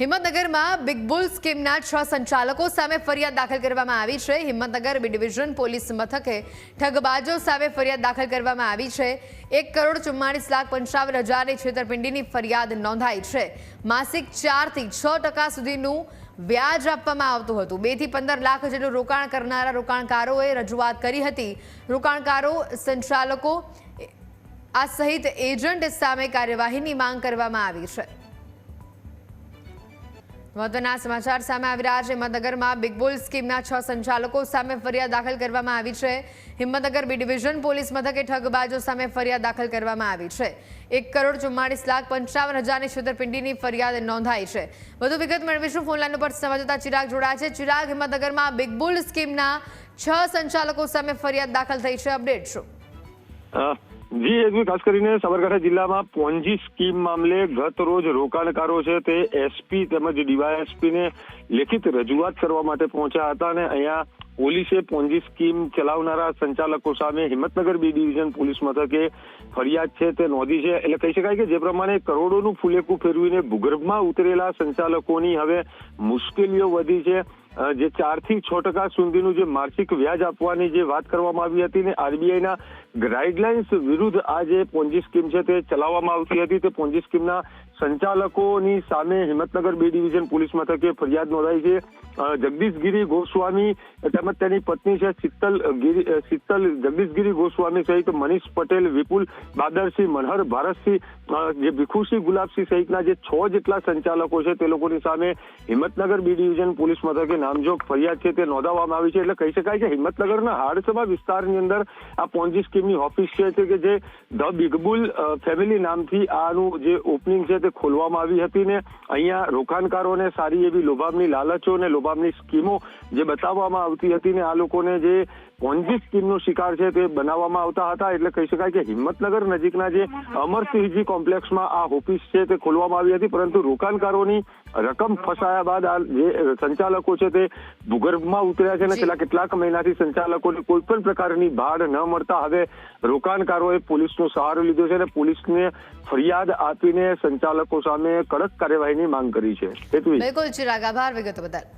હિંમતનગરમાં big bull સ્કીમના છ સંચાલકો સામે ફરિયાદ દાખલ કરવામાં આવી છે. હિંમતનગર બી ડિવિઝન પોલીસ મથકે ઠગબાજો સામે ફરિયાદ દાખલ કરવામાં આવી છે. એક કરોડ ચુમ્માળીસ લાખ પંચાવન હજારની છેતરપિંડીની ફરિયાદ નોંધાઈ છે. માસિક ચારથી છ ટકા સુધીનું વ્યાજ આપવામાં આવતું હતું. બેથી પંદર લાખ જેટલું રોકાણ કરનારા રોકાણકારોએ રજૂઆત કરી હતી. રોકાણકારો, સંચાલકો, આ સહિત એજન્ટ સામે કાર્યવાહીની માંગ કરવામાં આવી છે. મહત્વના સમાચાર સામે આવી રહ્યા છે. હિંમતનગરમાં બિગ બુલ સ્કીમના છ સંચાલકો સામે ફરિયાદ દાખલ કરવામાં આવી છે. હિંમતનગર બી ડિવિઝન પોલીસ મથકે ઠગબાજો સામે ફરિયાદ દાખલ કરવામાં આવી છે. એક કરોડ ચુમ્માળીસ લાખ પંચાવન હજારની છેતરપિંડીની ફરિયાદ નોંધાઈ છે. વધુ વિગત મેળવીશું. ફોનલાઈન ઉપર સંવાદદાતા ચિરાગ જોડાયા છે. ચિરાગ, હિંમતનગરમાં બિગ બુલ સ્કીમના છ સંચાલકો સામે ફરિયાદ દાખલ થઈ છે. અપડેટ શું? જી એજવી ખાસ કરીને સાબરકાંઠા જિલ્લામાં પોન્જી સ્કીમ મામલે ગત રોજ રોકાણકારો છે તે એસપી તેમજ ડીવાયએસપી ને લેખિત રજૂઆત કરવા માટે પહોંચ્યા હતા અને અહીંયા પોલીસે પોન્જી સ્કીમ ચલાવનારા સંચાલકો સામે હિંમતનગર બી ડિવિઝન પોલીસ મથકે ફરિયાદ છે તે નોંધી છે. એટલે કહી શકાય કે જે પ્રમાણે કરોડોનું ફૂલેકું ફેરવીને ભૂગર્ભમાં ઉતરેલા સંચાલકોની હવે મુશ્કેલીઓ વધી છે. જે ચારથી છ ટકા સુધીનું જે માસિક વ્યાજ આપવાની જે વાત કરવામાં આવી હતી ને આરબીઆઈના ગાઈડલાઇન્સ વિરુદ્ધ આ જે પોન્જી સ્કીમ છે તે ચલાવવામાં આવતી હતી. તે પોન્જી સ્કીમના સંચાલકોની સામે હિંમતનગર બી ડિવિઝન પોલીસ મથકે ફરિયાદ નોંધાઈ છે. જગદીશગીરી ગોસ્વામી તેમજ તેની પત્ની છે શીતલ ગીરી શીતલ જગદીશગીરી ગોસ્વામી સહિત મનીષ પટેલ, વિપુલ બાદરસિંહ, મનહર ભારતસિંહ જે ભીખુસિંહ ગુલાબસિંહ સહિતના જે છ જેટલા સંચાલકો છે તે લોકોની સામે હિંમતનગર બી ડિવિઝન પોલીસ મથકે નામજોગ ફરિયાદ છે તે નોંધાવવામાં આવી છે એટલે કહી શકાય છે હિંમતનગરના હાડસભા વિસ્તારની અંદર આ પોન્જી સ્કીમની ઓફિસ છે કે જે ધ બિગબુલ ફેમિલી નામથી આનું જે ઓપનિંગ છે તે ખોલવામાં આવી હતી ને અહીંયા રોકાણકારોને સારી એવી લોભામની લાલચો અને લોભામની સ્કીમો જે બતાવવામાં આવતી હતી ને આ લોકોને જે પોન્જી સ્કીમનો શિકાર છે તે બનાવવામાં આવતા હતા. એટલે કહી શકાય કે હિંમતનગર નજીકના જે અમરસિંહજી કોમ્પ્લેક્સમાં આ ઓફિસ છે તે ખોલવામાં આવી હતી. પરંતુ રોકાણકારોની રકમ ફસાયા બાદ આ જે સંચાલકો છે તે ભૂગર્ભમાં ઉતર્યા છે અને છેલ્લા કેટલાક મહિનાથી સંચાલકોને કોઈ પણ પ્રકારની ભાડ ન મળતા હવે રોકાણકારોએ પોલીસનો સહારો લીધો છે અને પોલીસને ફરિયાદ આપીને સંચાલકો સામે કડક કાર્યવાહીની માંગ કરી છે. બિલકુલ ચિરાગ આભાર. વિગત બદલ.